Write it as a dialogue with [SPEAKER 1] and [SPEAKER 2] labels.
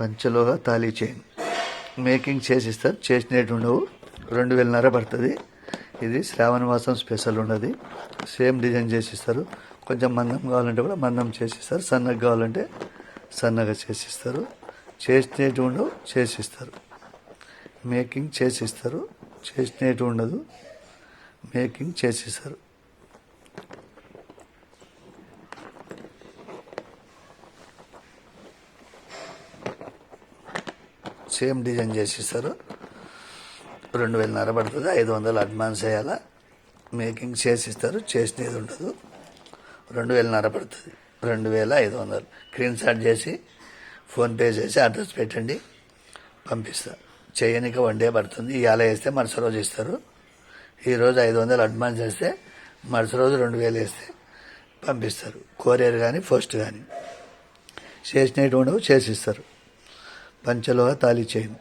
[SPEAKER 1] పంచలోహ thali chain. Making చేసిస్తారు చేసినట్టు ఉండవు. రెండు వేలన్నర పడుతుంది. ఇది శ్రావణ మాసం స్పెషల్ ఉన్నది. సేమ్ డిజైన్ చేసిస్తారు కొంచెం మందం కావాలంటే కూడా మందం చేసిస్తారు సన్నగా కావాలంటే సన్నగా చేసిస్తారు చేసినట్టు ఉండవు. చేసిస్తారు మేకింగ్ చేసిస్తారు చేసినట్టు ఉండదు. మేకింగ్ చేసిస్తారు సేమ్ డిజైన్ చేసిస్తారు. రెండు వేలన్నర పడుతుంది ఐదు వందలు అడ్వాన్స్ వేయాలా? మేకింగ్ చేసిస్తారు చేసినది ఉండదు. రెండు వేలన్నర పడుతుంది రెండు వేల ఐదు వందలు. స్క్రీన్ షాట్ చేసి ఫోన్పే చేసి అడ్రస్ పెట్టండి పంపిస్తా. చేయనికి వన్ డే పడుతుంది. ఇవాళ వేస్తే మరుసటి రోజు ఇస్తారు. ఈరోజు ఐదు వందలు అడ్వాన్స్ చేస్తే మరుసటి రోజు రెండు వేలు వేస్తే పంపిస్తారు. కొరియర్ కానీ పోస్ట్ కానీ చేసినట్టు ఉండవు చేసిస్తారు. పంచలోహ తాళి చైన్